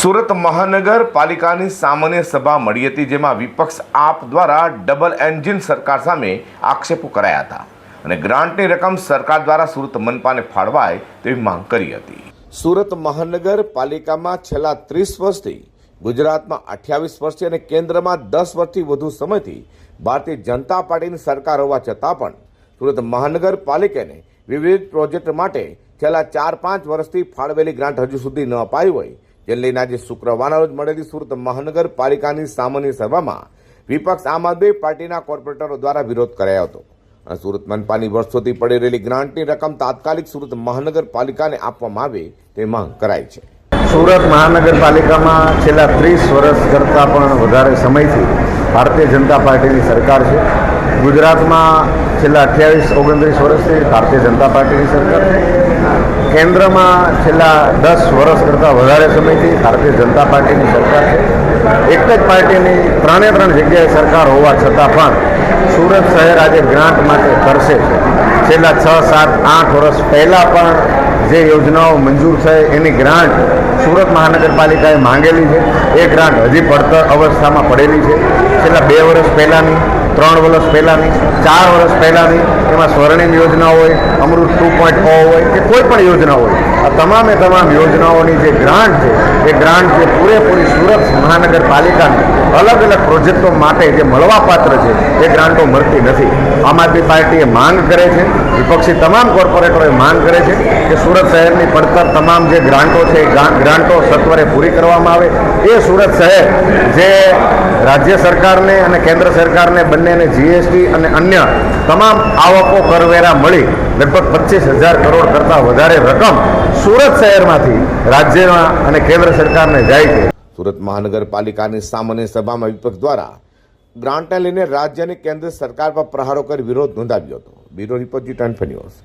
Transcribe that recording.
સુરત મહાનગરપાલિકાની સામાન્ય સભા મળી હતી, જેમાં વિપક્ષ આપ દ્વારા ડબલ એન્જિન સરકાર સામે આક્ષેપો કરાયા હતા અને ગ્રાન્ટની રકમ સરકાર દ્વારા સુરત મનપાને ફાળવાય તેવી માંગ કરી હતી. સુરત મહાનગરપાલિકામાં છેલ્લા ત્રીસ વર્ષથી, ગુજરાતમાં અઠ્યાવીસ વર્ષથી અને કેન્દ્રમાં દસ વર્ષથી વધુ સમયથી ભારતીય જનતા પાર્ટીની સરકાર હોવા છતાં પણ સુરત મહાનગરપાલિકાને વિવિધ પ્રોજેક્ટ માટે છેલ્લા ચાર પાંચ વર્ષથી ફાળવેલી ગ્રાન્ટ હજુ સુધી ન અપાઈ હોય જેને જે શુક્રવારના રોજ મળેલી સુરત મહાનગરપાલિકાની સામાન્ય સભામાં વિપક્ષ આમ આદમી પાર્ટીના કોર્પોરેટરો દ્વારા વિરોધ કરાયો હતો. અને સુરત મનપાની વર્ષોથી પડી રહેલી ગ્રાન્ટની રકમ તાત્કાલિક સુરત મહાનગરપાલિકાને આપવામાં આવે તે માંગ કરાઈ છે. સુરત મહાનગરપાલિકામાં છેલ્લા ત્રીસ વર્ષ કરતાં પણ વધારે સમયથી ભારતીય જનતા પાર્ટીની સરકાર છે. ગુજરાતમાં છેલ્લા અઠ્યાવીસ, ઓગણત્રીસ વર્ષથી ભારતીય જનતા પાર્ટીની સરકાર છે. કેન્દ્રમાં છેલ્લા દસ વર્ષ કરતાં વધારે સમયથી ભારતીય જનતા પાર્ટીની સરકાર છે. એક જ પાર્ટીની ત્રણે ત્રણ જગ્યાએ સરકાર હોવા છતાં પણ સુરત શહેર આજે ગ્રાન્ટ માટે તરસે છે. છેલ્લા છ, સાત, આઠ વર્ષ પહેલાં પણ જે યોજનાઓ મંજૂર છે એની ગ્રાન્ટ સુરત મહાનગરપાલિકાએ માંગેલી છે. એ ગ્રાન્ટ હજી પડતર અવસ્થામાં પડેલી છે. છેલ્લા બે વર્ષ પહેલાંની ત્રણ વર્ષ પહેલાંની, ચાર વર્ષ પહેલાંની એમાં સ્વર્ણિમ યોજના હોય, અમૃત ટુ પોઈન્ટ હોય, કે કોઈ પણ યોજના હોય, આ તમામે તમામ યોજનાઓની જે ગ્રાન્ટ છે, એ ગ્રાન્ટ જે પૂરેપૂરી સુરત મહાનગરપાલિકાને અલગ અલગ પ્રોજેક્ટો માટે જે મળવાપાત્ર છે, એ ગ્રાન્ટો મળતી નથી. આમ આદમી પાર્ટીએ માંગ કરે છે, વિપક્ષી તમામ કોર્પોરેટરોએ માંગ કરે છે કે સુરત શહેરની પડતર તમામ જે ગ્રાન્ટો છે, એ ગ્રાન્ટો સત્વરે પૂરી કરવામાં આવે. એ સુરત શહેર જે રાજ્ય સરકારને અને કેન્દ્ર સરકારને બંનેને જીએસટી અને અન્ય તમામ આવકો કરવેરા મળી લગભગ પચીસ હજાર કરોડ કરતાં વધારે રકમ સુરત શહેરમાંથી રાજ્યમાં અને કેન્દ્ર સરકારને જાય છે. સુરત મહાનગરપાલિકાની સામાન્ય સભામાં વિપક્ષ દ્વારા ગ્રાન્ટને લઈને રાજ્ય અને કેન્દ્ર સરકાર પર પ્રહારો કરી વિરોધ નોંધાવ્યો હતો. Bureau report G twenty news.